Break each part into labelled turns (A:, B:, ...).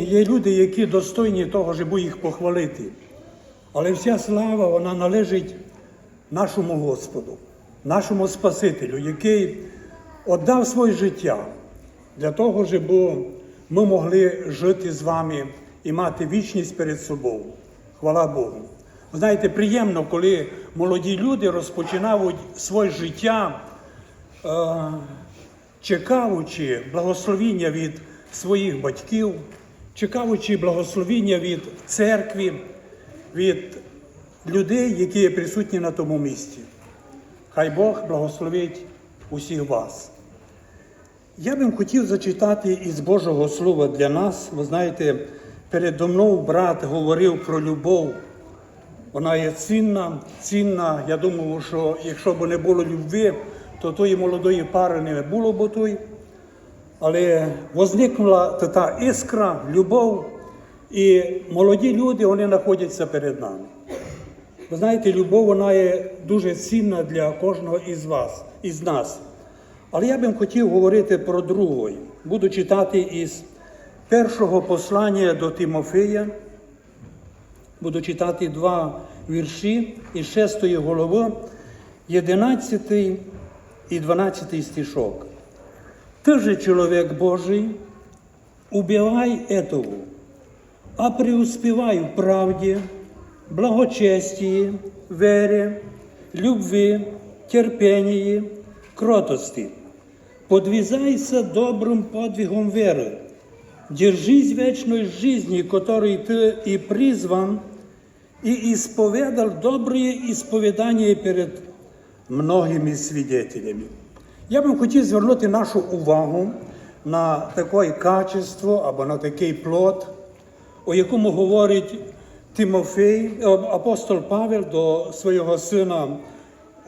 A: Є люди, які достойні того, щоб їх похвалити. Але вся слава вона належить нашому Господу, нашому Спасителю, який віддав своє життя для того, щоб ми могли жити з вами і мати вічність перед собою. Хвала Богу. Знаєте, приємно, коли молоді люди розпочинають своє життя, е, чекаючи благословіння від своїх батьків, чекаючи благословіння від церкви, від людей, які є присутні на тому місці. Хай Бог благословить усіх вас. Я би хотів зачитати із Божого Слова для нас. Ви знаєте, передо мною брат говорив про любов. Вона є цінна, цінна. Я думаю, що якщо б не було любви, то тої молодої пари не було б той. Але возникла та іскра, любов, і молоді люди вони знаходяться перед нами. Ви знаєте, любов вона є дуже цінна для кожного із вас, із нас. Але я би хотів говорити про другої. Буду читати із першого послання до Тимофея. Буду читати два вірші із шестої голови, 11 і 12 стишок. Ты же, человек Божий, убивай этого, а преуспевай в правде, благочестии, вере, любви, терпении, кротости. Подвязайся добрым подвигом веры. Держись вечной жизни, которой ты и призван, и исповедал добрые исповедания перед многими свидетелями. Я би хотів звернути нашу увагу на таке качество або на такий плод, о якому говорить Тимофей, е, апостол Павел до свого сина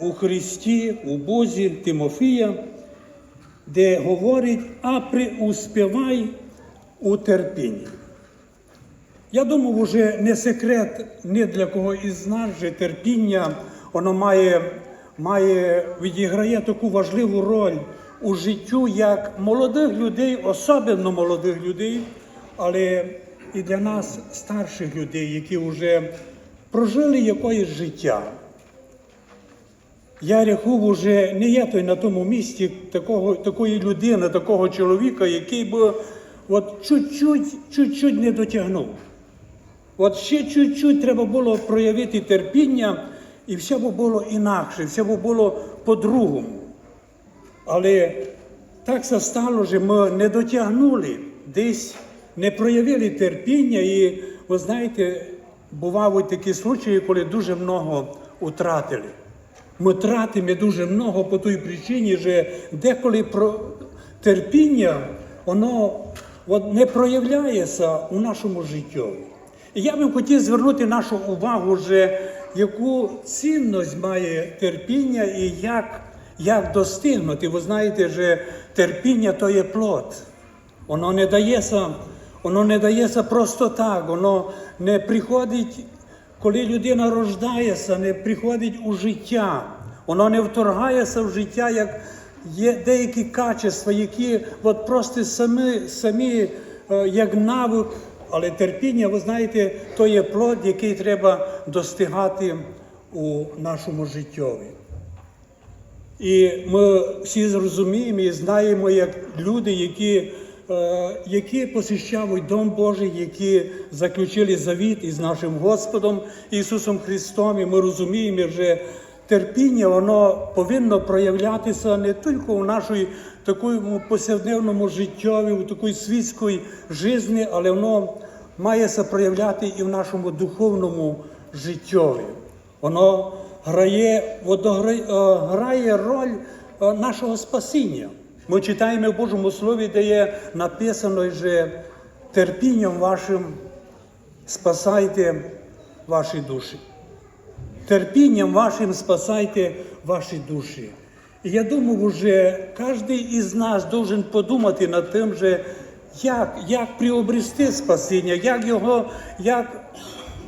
A: у Христі, у Бозі Тимофія, де говорить, а преуспівай у терпінні. Я думаю, вже не секрет ні для кого із нас, що терпіння воно має, має відіграє таку важливу роль у життю як молодих людей, особливо молодих людей, але і для нас старших людей, які вже прожили якоїсь життя. Я рахую, вже не є той на тому місці такого, такої людини, такого чоловіка, який би от чуть-чуть, чуть-чуть не дотягнув. От ще чуть-чуть треба було проявити терпіння, і все б було інакше, все б було по-другому. Але так се стало, що ми не дотягнули, десь не проявили терпіння, і ви знаєте, бувають такі случаї, коли дуже много втратили. Ми тратимо дуже много по той причині, що деколи про терпіння воно от, не проявляється у нашому житті. І я би хотів звернути нашу увагу, що яку цінність має терпіння і як, як достигнути. Ви знаєте, що терпіння то є плод. Воно не дається, воно не дається просто так, воно не приходить, коли людина рождається, не приходить у життя. Воно не вторгається в життя, як є деякі качества, які от просто самі, самі е, як навик, але терпіння, ви знаєте, то є плод, який треба достигати у нашому життєві. І ми всі зрозуміємо і знаємо, як люди, які, е, які посіщають Дом Божий, які заключили завіт із нашим Господом Ісусом Христом, і ми розуміємо, що терпіння воно повинно проявлятися не тільки у нашій такому повсякденному життєві, у такій світській житті, але воно має проявляти і в нашому духовному життєві. Воно грає, грає, е, роль е, нашого спасіння. Ми читаємо в Божому Слові, де є написано, що терпінням вашим спасайте ваші душі. Терпінням вашим спасайте ваші душі. І я думаю, вже кожен із нас должен подумати над тим, що як, як приобрести спасіння, як його, як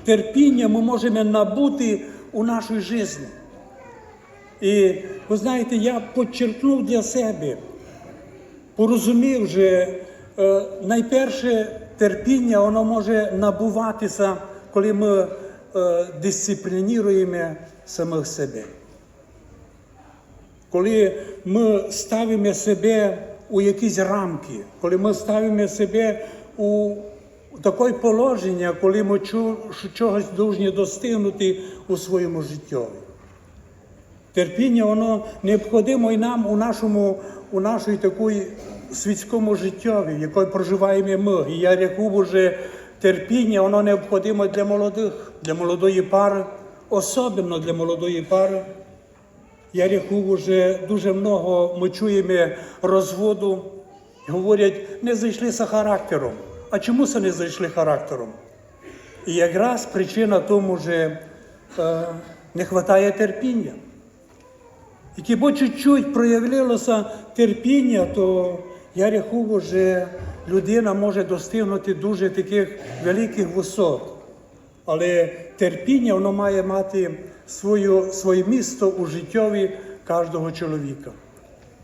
A: терпіння ми можемо набути у нашій житті. І ви знаєте, я підчеркнув для себе, порозумів, що е, найперше терпіння воно може набуватися, коли ми е, дисциплінуємо самих себе. Коли ми ставимо себе у якісь рамки, коли ми ставимо себе у таке положення, коли ми чогось повинні достигнути у своєму житті. Терпіння, воно необхідно і нам у нашому, у нашій такій світському житті, в якій проживаємо ми. І я рахую, що терпіння, воно необхідно для молодих, для молодої пари, особливо для молодої пари. Я рахую, що дуже много ми чуємо розводу, говорять, не зайшлися характером. А чому це не зайшли характером? І якраз причина тому, що е, не вистачає терпіння. Яке бо чуть-чуть проявилося терпіння, то я рахую, що людина може достигнути дуже таких великих висот. Але терпіння воно має мати свою, своє місто у життєві кожного чоловіка.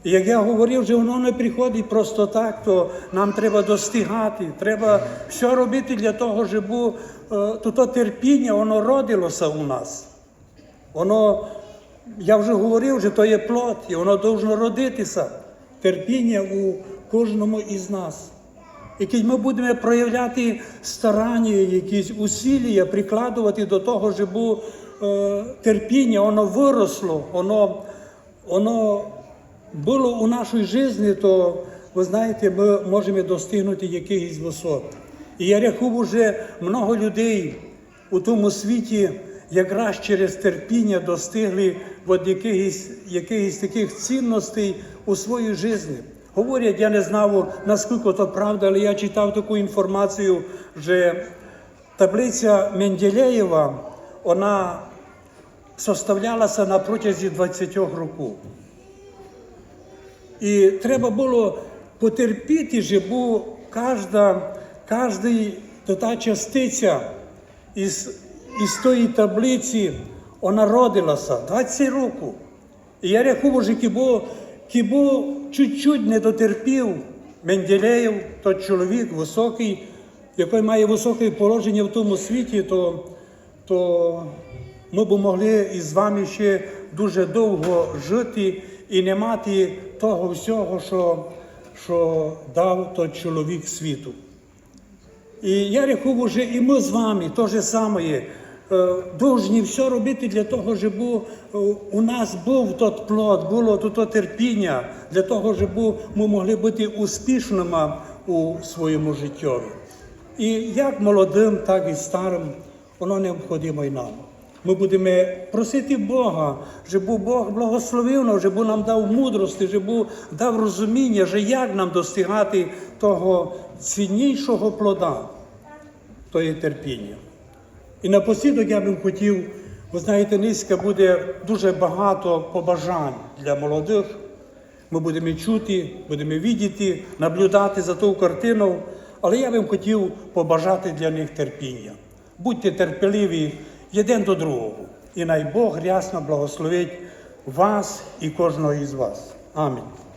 A: І як я говорив, що воно не приходить просто так, то нам треба достигати, треба все робити для того, щоб е, то, то терпіння воно родилося у нас. Воно, я вже говорив, що то є плод, і воно повинно родитися. Терпіння у кожному із нас. Який ми будемо проявляти старання, якісь усилля прикладувати до того, щоб е, терпіння, воно виросло, воно, воно було у нашій житті, то ви знаєте, ми можемо достигнути якихось висот. І я рахую, що много людей у тому світі якраз через терпіння достигли от якихось, якихось таких цінностей у своїй житті. Говорять, я не знав, наскільки то правда, але я читав таку інформацію, що таблиця Менделєєва, вона составлялася на протязі 20 років. І треба було потерпіти, щоб кожна, кожна частиця із, із тої таблиці вона родилася 20 років. І я рахую, що кібо, кібо чуть-чуть не дотерпів Менделєєв, той чоловік високий, який має високе положення в тому світі, то, то ми б могли із вами ще дуже довго жити і не мати того всього, що, що дав той чоловік світу. І я рахую, що і ми з вами те ж саме повинні все робити для того, щоб е, у нас був тот плод, було то терпіння, для того, щоб ми могли бути успішними у своєму житті. І як молодим, так і старим, воно необхідно і нам. Ми будемо просити Бога, щоб Бог благословив нас, щоб нам дав мудрості, щоб дав розуміння, що як нам достигати того ціннішого плода, то є терпіння. І напослідок я б хотів, ви знаєте, низька буде дуже багато побажань для молодих. Ми будемо чути, будемо видіти, наблюдати за ту картину, але я б хотів побажати для них терпіння. Будьте терпеливі один до другого. І най Бог рясно благословить вас і кожного із вас. Амінь.